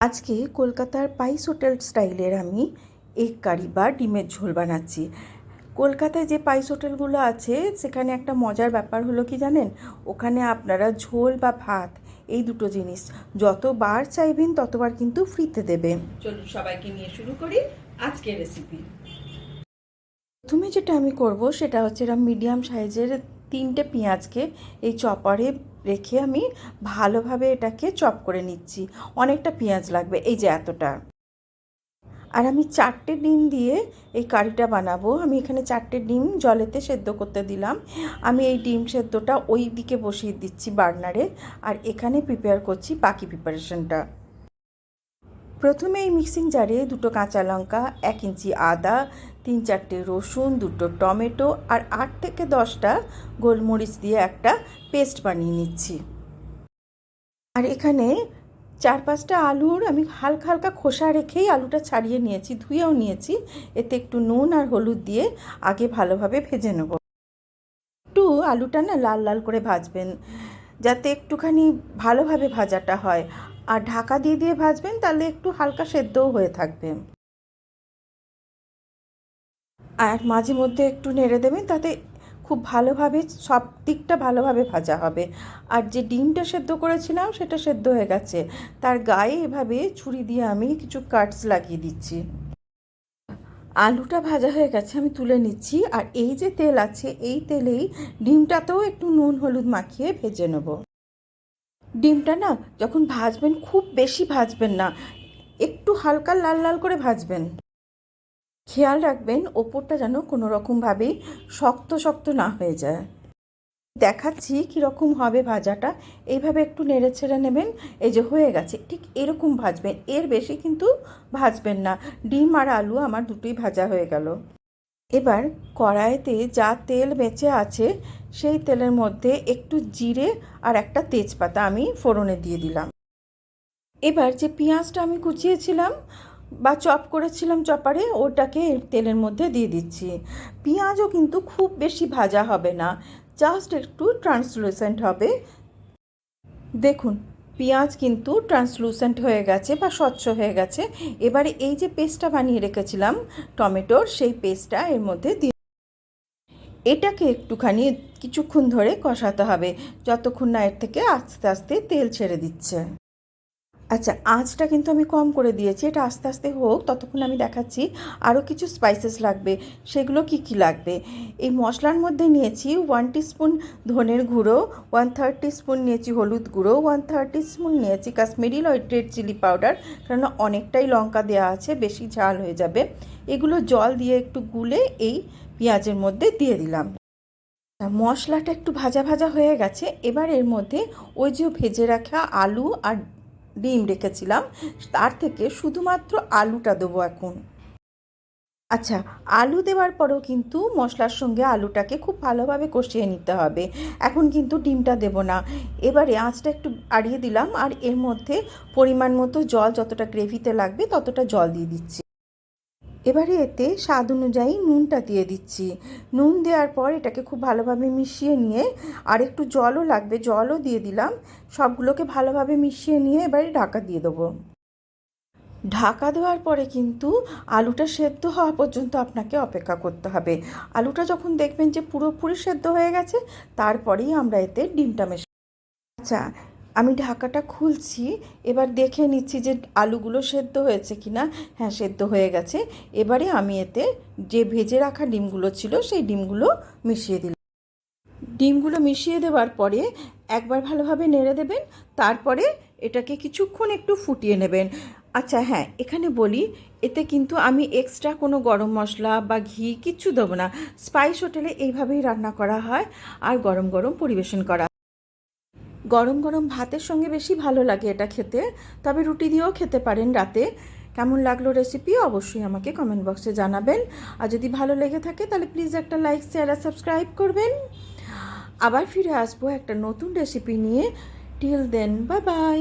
আজকে কলকাতার পাইস হোটেল স্টাইলের আমি এগ কারি বা ডিমের ঝোল বানাচ্ছি। কলকাতায় যে পাইস হোটেলগুলো আছে সেখানে একটা মজার ব্যাপার হলো কি জানেন? ওখানে আপনারা ঝোল বা ভাত এই দুটো জিনিস যতবার চাইবেন ততবার কিন্তু ফ্রিতে দেবে। চলুন সবাইকে নিয়ে শুরু করি আজকের রেসিপি প্রথমে যেটা আমি করব সেটা হচ্ছে এরকম মিডিয়াম সাইজের তিনটে পেঁয়াজকে এই চপারে রেখে আমি ভালোভাবে এটাকে চপ করে নিচ্ছি। অনেকটা পেঁয়াজ লাগবে, এই যে এতটা। আর আমি চারটে ডিম দিয়ে এই কারিটা বানাবো। আমি এখানে চারটে ডিম জলেতে সেদ্ধ করতে দিলাম। আমি এই ডিম সেদ্ধটা ওই দিকে বসিয়ে দিচ্ছি বার্নারে। আর এখানে প্রিপেয়ার করছি বাকি প্রিপারেশনটা প্রথমে এই মিক্সিং জারে দুটো কাঁচা লঙ্কা, এক ইঞ্চি আদা, তিন চারটে রসুন, দুটো টমেটো আর আট থেকে দশটা গোলমরিচ দিয়ে একটা পেস্ট বানিয়ে নিচ্ছি। আর এখানে চার পাঁচটা আলুর আমি হালকা হালকা খোসা রেখেই আলুটা ছাড়িয়ে নিয়েছি, ধুয়েও নিয়েছি। এতে একটু নুন আর হলুদ দিয়ে আগে ভালোভাবে ভেজে নেব। একটু আলুটা না লাল লাল করে ভাজবেন, যাতে একটুখানি ভালোভাবে ভাজাটা হয়। আর ঢাকা দিয়ে দিয়ে ভাজবেন, তাহলে একটু হালকা সেদ্ধও হয়ে থাকবে। আর মাঝে মধ্যে একটু নেড়ে দেবেন, তাতে খুব ভালোভাবে, সব দিকটা ভালোভাবে ভাজা হবে। আর যে ডিমটা সেদ্ধ করেছিলাম, সেটা সেদ্ধ হয়ে গেছে। তার গায়ে এভাবে ছুরি দিয়ে আমি কিছু কাটস লাগিয়ে দিচ্ছি। আলুটা ভাজা হয়ে গেছে, আমি তুলে নিচ্ছি। আর এই যে তেল আছে, এই তেলেই ডিমটাতেও একটু নুন, হলুদ মাখিয়ে ভেজে নেব। ডিমটা না যখন ভাজবেন খুব বেশি ভাজবেন না, একটু হালকা লাল লাল করে ভাজবেন। খেয়াল রাখবেন ওপরটা যেন কোনো রকমভাবেই শক্ত শক্ত না হয়ে যায়। দেখাচ্ছি কীরকম হবে ভাজাটা। এইভাবে একটু নেড়ে ছেড়ে নেবেন, এই যে হয়ে গেছে, ঠিক এরকম ভাজবেন। এর বেশি কিন্তু ভাজবেন না। ডিম আর আলু আমার দুটোই ভাজা হয়ে গেল। এবার কড়াইতে যা তেল বেঁচে আছে সেই তেলের মধ্যে একটু জিরে আর একটা তেজপাতা আমি ফোড়নে দিয়ে দিলাম। এবার যে পেঁয়াজটা আমি কুচিয়েছিলাম বা চপ করেছিলাম চপারে, ওটাকে তেলের মধ্যে দিয়ে দিচ্ছি। পেঁয়াজও কিন্তু খুব বেশি ভাজা হবে না, জাস্ট একটু ট্রান্সলুসেন্ট হবে। দেখুন, পেঁয়াজ কিন্তু ট্রান্সলুসেন্ট হয়ে গেছে বা স্বচ্ছ হয়ে গেছে। এবারে এই যে পেস্টটা বানিয়ে রেখেছিলাম, টমেটোর সেই পেস্টটা এর মধ্যে দিয়ে এটাকে একটুখানি কিছুক্ষণ ধরে কষাতে হবে, যতক্ষণ না এর থেকে আস্তে আস্তে তেল ছেড়ে দিচ্ছে। আচ্ছা আঁচটা কিন্তু আমি কম করে দিয়েছি, এটা আস্তে আস্তে হোক, ততক্ষণ আমি দেখাচ্ছি আরও কিছু স্পাইসেস লাগবে, সেগুলো কি কি লাগবে। এই মশলার মধ্যে নিয়েছি ওয়ান স্পুন ধনের গুঁড়ো ওয়ান থার্ড স্পুন নিয়েছি হলুদ গুঁড়ো ওয়ান থার্ড স্পুন নিয়েছি কাশ্মীরি রেড চিলি পাউডার কারণ অনেকটাই লঙ্কা দেওয়া আছে, বেশি ঝাল হয়ে যাবে। এগুলো জল দিয়ে একটু গুলে এই পেঁয়াজের মধ্যে দিয়ে দিলাম। মশলাটা একটু ভাজা ভাজা হয়ে গেছে। এবার এর মধ্যে ওই যে ভেজে রাখা আলু আর ডিম রেখেছিলাম, তার থেকে শুধুমাত্র আলুটা দেবো এখন। আচ্ছা আলু দেওয়ার পরেও কিন্তু মশলার সঙ্গে আলুটাকে খুব ভালোভাবে কষিয়ে নিতে হবে। এখন কিন্তু ডিমটা দেব না। এবারে আঁচটা একটু আড়িয়ে দিলাম আর এর মধ্যে পরিমাণ মতো জল, যতটা গ্রেভিতে লাগবে ততটা জল দিয়ে দিচ্ছি। এবারে এতে স্বাদ অনুযায়ী নুনটা দিয়ে দিচ্ছি। নুন দেওয়ার পর এটাকে খুব ভালোভাবে মিশিয়ে নিয়ে আর একটু জলও লাগবে, জলও দিয়ে দিলাম। সবগুলোকে ভালোভাবে মিশিয়ে নিয়ে এবারে ঢাকা দিয়ে দেবো। ঢাকা দেওয়ার পরে কিন্তু আলুটা সেদ্ধ হওয়া পর্যন্ত আপনাকে অপেক্ষা করতে হবে। আলুটা যখন দেখবেন যে পুরোপুরি সেদ্ধ হয়ে গেছে, তারপরেই আমরা এতে ডিমটা মেশা আচ্ছা আমি ঢাকাটা খুলছি, এবার দেখে নিচ্ছি যে আলুগুলো সেদ্ধ হয়েছে কি না হ্যাঁ সেদ্ধ হয়ে গেছে। এবারে আমি এতে যে ভেজে রাখা ডিমগুলো ছিল, সেই ডিমগুলো মিশিয়ে দিলাম। ডিমগুলো মিশিয়ে দেওয়ার পরে একবার ভালোভাবে নেড়ে দেবেন, তারপরে এটাকে কিছুক্ষণ একটু ফুটিয়ে নেবেন। আচ্ছা হ্যাঁ এখানে বলি, এতে কিন্তু আমি এক্সট্রা কোনো গরম মশলা বা ঘি কিচ্ছু দেবো না। স্পাইস হোটেলে এইভাবেই রান্না করা হয়, আর গরম গরম পরিবেশন করা গরম গরম ভাতের সঙ্গে বেশি ভালো লাগে এটা খেতে। তবে রুটি দিয়েও খেতে পারেন রাতে। কেমন লাগল রেসিপি অবশ্যই আমাকে কমেন্ট বক্সে জানাবেন। আর যদি ভালো লেগে থাকে তাহলে প্লিজ একটা লাইক শেয়ার আর সাবস্ক্রাইব করবেন। আবার ফিরে আসব একটা নতুন রেসিপি নিয়ে। টিল দেন বা বাই